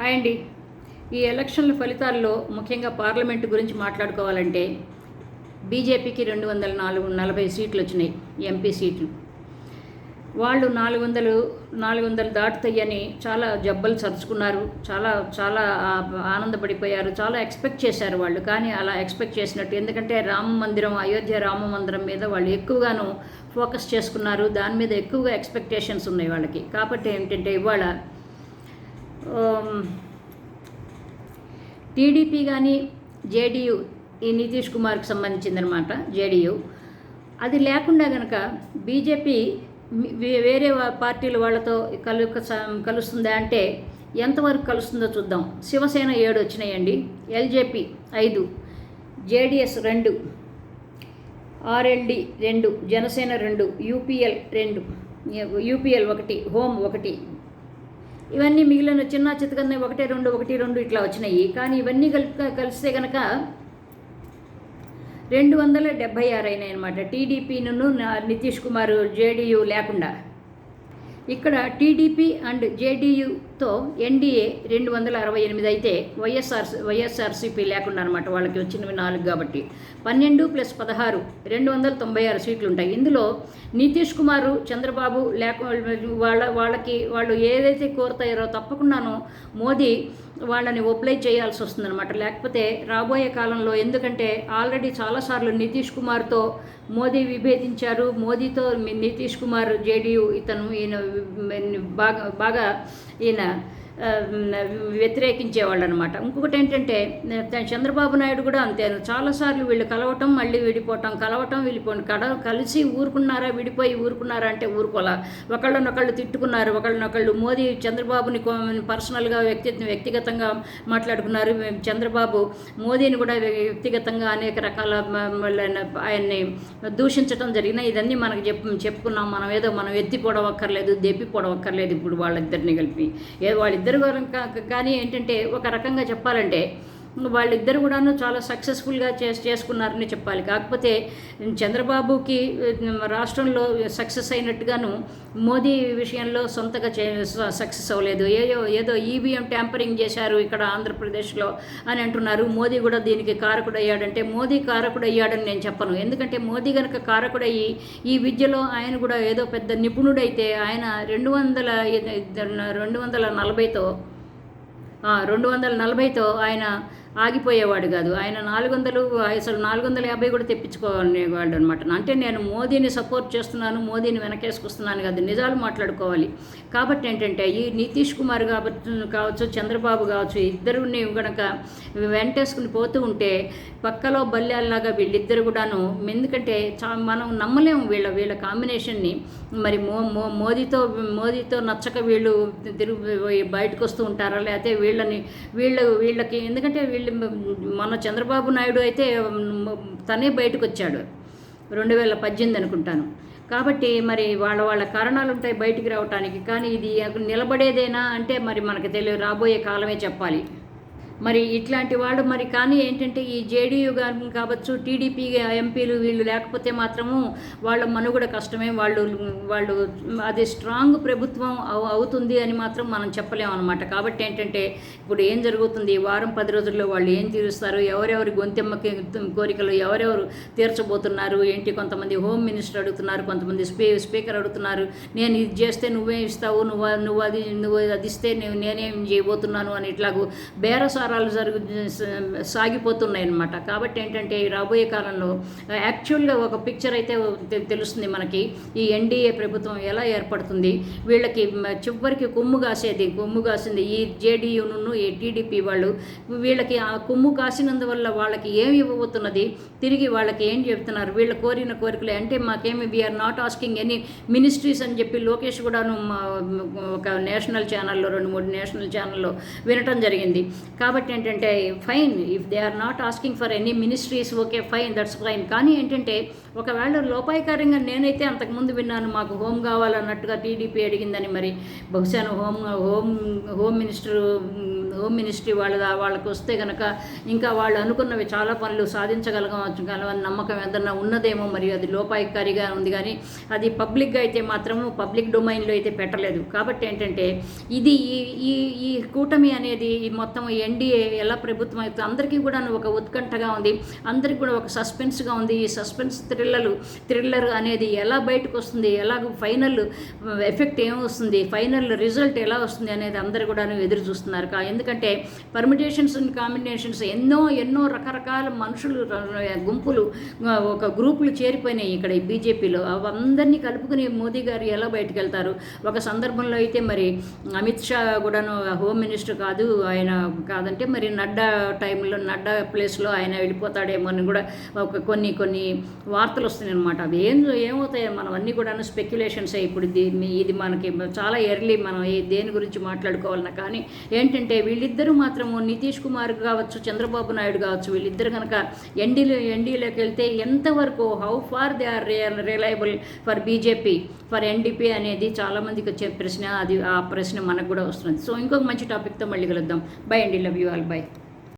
Hi అండి. ఈ ఎలక్షన్ల ఫలితాల్లో ముఖ్యంగా పార్లమెంటు గురించి మాట్లాడుకోవాలంటే బీజేపీకి రెండు వందల నాలుగు నలభై సీట్లు వచ్చినాయి ఎంపీ సీట్లు. వాళ్ళు నాలుగు వందలు నాలుగు వందలు దాటుతాయని చాలా జబ్బలు చరుచుకున్నారు చాలా చాలా ఆనందపడిపోయారు చాలా ఎక్స్పెక్ట్ చేశారు వాళ్ళు కానీ అలా ఎక్స్పెక్ట్ చేసినట్టు. ఎందుకంటే రామ మందిరం అయోధ్య రామ మందిరం మీద వాళ్ళు ఎక్కువగాను ఫోకస్ చేసుకున్నారు దాని మీద ఎక్కువగా ఎక్స్పెక్టేషన్స్ ఉన్నాయి వాళ్ళకి. కాబట్టి ఏంటంటే ఇవాళ టీడీపీ కానీ జేడీయూ ఈ నితీష్ కుమార్కి సంబంధించిందనమాట జేడీయూ అది లేకుండా కనుక బీజేపీ వేరే పార్టీల వాళ్ళతో కలు కలుస్తుందా అంటే ఎంతవరకు కలుస్తుందో చూద్దాం. శివసేన ఏడు వచ్చినాయండి ఎల్జేపీ ఐదు జేడిఎస్ రెండు ఆర్ఎల్డి రెండు జనసేన రెండు యూపీఎల్ రెండు యూపీఎల్ ఒకటి హోమ్ ఒకటి ఇవన్నీ మిగిలిన చిన్న చితకన్న ఒకటి రెండు ఒకటి రెండు ఇట్లా వచ్చినాయి. కానీ ఇవన్నీ కలిపి కలిస్తే కనుక రెండు వందల డెబ్భై ఆరు అయినాయి అనమాట టీడీపీను నితీష్ కుమార్ జేడీయూ లేకుండా. ఇక్కడ టీడీపీ అండ్ జేడీయూ తో ఎన్డీఏ రెండు వందల అరవై ఎనిమిది అయితే వైఎస్ఆర్ వైఎస్ఆర్సీపీ లేకుండా అనమాట వాళ్ళకి వచ్చినవి నాలుగు కాబట్టి. పన్నెండు ప్లస్ పదహారు రెండు వందల తొంభై ఆరు సీట్లు ఉంటాయి ఇందులో నితీష్ కుమారు చంద్రబాబు లేక వాళ్ళ వాళ్ళకి వాళ్ళు ఏదైతే కోరుతారో తప్పకుండాను మోదీ వాళ్ళని ఒప్లై చేయాల్సి వస్తుందన్నమాట. లేకపోతే రాబోయే కాలంలో ఎందుకంటే ఆల్రెడీ చాలాసార్లు నితీష్ కుమార్తో మోదీ విభేదించారు. మోదీతో నితీష్ కుమార్ జేడీయూ ఇతను ఈయన బాగా బాగా ఈయన ఆ, వ్యతిరేకించేవాళ్ళు అనమాట ఇంకొకటి ఏంటంటే చంద్రబాబు నాయుడు కూడా అంతే. చాలాసార్లు వీళ్ళు కలవటం మళ్ళీ విడిపోవటం కలవటం వెళ్ళిపోవడం కడ కలిసి ఊరుకున్నారా విడిపోయి ఊరుకున్నారా అంటే ఊరుకోలా. ఒకళ్ళనొకళ్ళు తిట్టుకున్నారు ఒకళ్ళనొకళ్ళు మోదీ చంద్రబాబుని పర్సనల్గా వ్యక్తి వ్యక్తిగతంగా మాట్లాడుకున్నారు. చంద్రబాబు మోదీని కూడా వ్యక్తిగతంగా అనేక రకాల మళ్ళీ ఆయన్ని దూషించడం జరిగిన ఇదన్నీ మనకు చెప్ చెప్పుకున్నాం. మనం ఏదో మనం ఎత్తిపోవడం అక్కర్లేదు దెప్పిపోవడం అక్కర్లేదు ఇప్పుడు వాళ్ళిద్దరిని కలిపి. ఏ వాళ్ళిద్దరు కా- కానీ ఏంటంటే ఒక రకంగా చెప్పాలంటే వాళ్ళిద్దరు కూడాను చాలా సక్సెస్ఫుల్గా చేస్ చేసుకున్నారని చెప్పాలి. కాకపోతే చంద్రబాబుకి రాష్ట్రంలో సక్సెస్ అయినట్టుగాను మోదీ విషయంలో సొంతగా చే సక్సెస్ అవ్వలేదు. ఏదో ఏదో ఈవీఎం ట్యాంపరింగ్ చేశారు ఇక్కడ ఆంధ్రప్రదేశ్లో అని అంటున్నారు. మోదీ కూడా దీనికి కారకుడయ్యాడంటే మోదీ కారకుడయ్యాడని నేను చెప్పను. ఎందుకంటే మోదీ కనుక కారకుడయ్యి ఈ విద్యలో ఆయన కూడా ఏదో పెద్ద నిపుణుడైతే ఆయన రెండు వందల రెండు వందల నలభైతో రెండు వందల నలభైతో ఆయన ఆగిపోయేవాడు కాదు. ఆయన నాలుగు వందలు అసలు నాలుగు వందల యాభై కూడా తెప్పించుకోవాలనేవాడు అనమాట అంటే నేను మోదీని సపోర్ట్ చేస్తున్నాను మోదీని వెనకేసుకొస్తున్నాను కాదు నిజాలు మాట్లాడుకోవాలి. కాబట్టి ఏంటంటే ఈ నితీష్ కుమార్ కాబట్టి కావచ్చు చంద్రబాబు కావచ్చు ఇద్దరుని కనుక వెంటేసుకుని పోతూ ఉంటే పక్కలో బల్యాల్లాగా వీళ్ళిద్దరు కూడాను ఎందుకంటే చా మనం నమ్మలేము వీళ్ళ వీళ్ళ కాంబినేషన్ని. మరి మో మో మోదీతో మోదీతో నచ్చక వీళ్ళు తిరుగు బయటకు వస్తూ ఉంటారా? లేకపోతే వీళ్ళని వీళ్ళు వీళ్ళకి ఎందుకంటే వీళ్ళు మన చంద్రబాబు నాయుడు అయితే తనే బయటకు వచ్చాడు రెండు వేల పద్దెనిమిది అనుకుంటాను. కాబట్టి మరి వాళ్ళ వాళ్ళ కారణాలు ఉంటాయి బయటికి రావటానికి. కానీ ఇది నిలబడేదేనా అంటే మరి మనకు తెలియదు రాబోయే కాలమే చెప్పాలి. మరి ఇట్లాంటి వాళ్ళు మరి కానీ ఏంటంటే ఈ జేడీయూ గారు కావచ్చు టీడీపీ ఎంపీలు వీళ్ళు లేకపోతే మాత్రము వాళ్ళ మనుగడ కష్టమే వాళ్ళు వాళ్ళు అది స్ట్రాంగ్ ప్రభుత్వం అవు అవుతుంది అని మాత్రం మనం చెప్పలేము అనమాట కాబట్టి ఏంటంటే ఇప్పుడు ఏం జరుగుతుంది? ఈ వారం పది రోజుల్లో వాళ్ళు ఏం తీరుస్తారు? ఎవరెవరి గొంతెమ్మకి కోరికలు ఎవరెవరు తీర్చబోతున్నారు? ఏంటి? కొంతమంది హోమ్ మినిస్టర్ అడుగుతున్నారు కొంతమంది స్పీ స్పీకర్ అడుగుతున్నారు. నేను ఇది చేస్తే నువ్వే ఇస్తావు నువ్వు నువ్వు అది నువ్వు అది ఇస్తే నేను నేనేం చేయబోతున్నాను అని ఇట్లాగూ బేరసారాలు జరుగు సాగిపోతున్నాయి అనమాట కాబట్టి ఏంటంటే ఈ రాబోయే కాలంలో యాక్చువల్గా ఒక పిక్చర్ అయితే తెలుస్తుంది మనకి. ఈ ఎన్డీఏ ప్రభుత్వం ఎలా ఏర్పడుతుంది వీళ్ళకి చివరికి కొమ్ము కాసేది కొమ్ము కాసింది ఈ జేడీయూను ఈ టీడీపీ వాళ్ళు. వీళ్ళకి ఆ కొమ్ము కాసినందువల్ల వాళ్ళకి ఏమి ఇవ్వబోతున్నది తిరిగి వాళ్ళకి ఏం చెప్తున్నారు? వీళ్ళ కోరిన కోరికలు. అంటే మాకేమి we're not asking any ministries అని చెప్పి లోకేష్ కూడాను మా ఒక నేషనల్ ఛానల్లో రెండు మూడు నేషనల్ ఛానల్లో వినటం జరిగింది. కాబట్టి కాబట్టి ఏంటంటే fine if they are not asking for any ministries okay fine that's fine కానీ ఏంటంటే ఒకవేళ లోపాయకారంగా నేనైతే అంతకుముందు విన్నాను మాకు హోమ్ కావాలన్నట్టుగా టీడీపీ అడిగిందని మరి. బహుశా home home home minister home ministry వాళ్ళ వాళ్ళకి వస్తే కనుక ఇంకా వాళ్ళు అనుకున్నవి చాలా పనులు సాధించగలగవచ్చు. నమ్మకం ఏదన్నా ఉన్నదేమో మరి అది లోపాయకారిగా ఉంది కానీ అది పబ్లిక్గా అయితే మాత్రము పబ్లిక్ డొమైన్లో అయితే పెట్టలేదు. కాబట్టి ఏంటంటే ఇది ఈ ఈ ఈ కూటమి అనేది ఈ మొత్తం ఎన్డీఏ ఎలా ప్రభుత్వం అవుతుంది? అందరికీ కూడా ఒక ఉత్కంఠగా ఉంది. అందరికీ కూడా ఒక సస్పెన్స్గా ఉంది. ఈ సస్పెన్స్ థ్రిల్లర్ థ్రిల్లర్ అనేది ఎలా బయటకు వస్తుంది? ఎలా ఫైనల్ ఎఫెక్ట్ ఏమొస్తుంది ఫైనల్ రిజల్ట్ ఎలా వస్తుంది? అనేది అందరు కూడా ఎదురు చూస్తున్నారు కా. ఎందుకంటే పర్మిటేషన్స్ అండ్ కాంబినేషన్స్ ఎన్నో ఎన్నో రకరకాల మనుషులు గుంపులు ఒక గ్రూపులు చేరిపోయినాయి ఇక్కడ ఈ బీజేపీలో. అవందరినీ కలుపుకుని మోదీ గారు ఎలా బయటకు వెళ్తారు? ఒక సందర్భంలో అయితే మరి అమిత్ షా కూడాను హోమ్ మినిస్టర్ కాదు ఆయన కాదంటే అంటే మరి నడ్డా టైంలో నడ్డా ప్లేస్లో ఆయన వెళ్ళిపోతాడేమో అని కూడా ఒక కొన్ని కొన్ని వార్తలు వస్తున్నాయి అనమాట అవి ఏం ఏమవుతాయో? మనం అన్నీ కూడా స్పెక్యులేషన్స్ ఇప్పుడు ఇది ఇది మనకి చాలా ఎర్లీ మనం దేని గురించి మాట్లాడుకోవాలన్నా కానీ ఏంటంటే వీళ్ళిద్దరూ మాత్రము నితీష్ కుమార్ కావచ్చు చంద్రబాబు నాయుడు కావచ్చు వీళ్ళిద్దరు కనుక ఎన్డీలో ఎన్డీలోకి వెళ్తే ఎంతవరకు how far they are reliable for BJP for NDP అనేది చాలామందికి వచ్చే ప్రశ్న అది ఆ ప్రశ్న మనకు కూడా వస్తుంది. సో ఇంకొక మంచి టాపిక్తో మళ్ళీ కలుద్దాం. బై అండి లవ్ you all bye